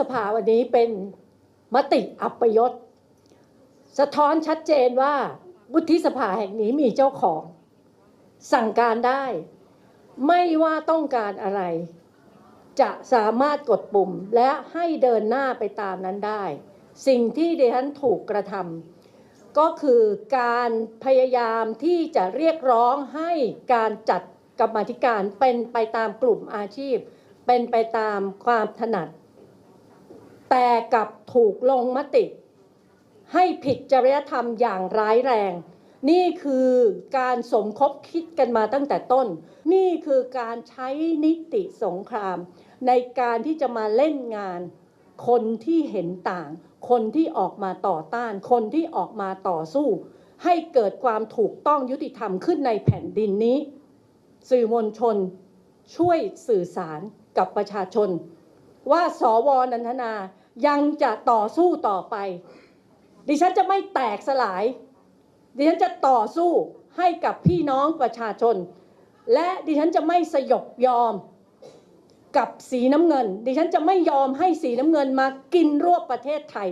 สภาวันนี้เป็นมติอัปยศ สะท้อนชัดเจนว่าวุฒิสภาแห่งนี้มีเจ้าของ สั่งการได้ ไม่ว่าต้องการอะไร จะสามารถกดปุ่มและให้เดินหน้าไปตามนั้นได้ สิ่งที่เดิฉันถูกกระทำก็คือการพยายามที่จะเรียกร้องให้การจัดกรรมธิการเป็นไปตามกลุ่มอาชีพ เป็นไปตามความถนัด แต่กับถูกลงมติ ให้ผิดจริยธรรมอย่างร้ายแรง นี่คือการสมคบคิดกันมาตั้งแต่ต้น นี่คือการใช้นิติสงคราม ในการที่จะมาเล่นงาน คนที่เห็นต่าง คนที่ออกมาต่อต้าน คนที่ออกมาต่อสู้ ให้เกิดความถูกต้องยุติธรรมขึ้นในแผ่นดินนี้ สื่อมวลชนช่วยสื่อสารกับประชาชน ว่าสวนันทนา ยังจะต่อสู้ต่อไป ดิฉันจะไม่แตกสลาย ดิฉันจะต่อสู้ให้กับพี่น้องประชาชน และดิฉันจะไม่สยบยอมกับสีน้ำเงิน ดิฉันจะไม่ยอมให้สีน้ำเงินมากินรวบประเทศไทย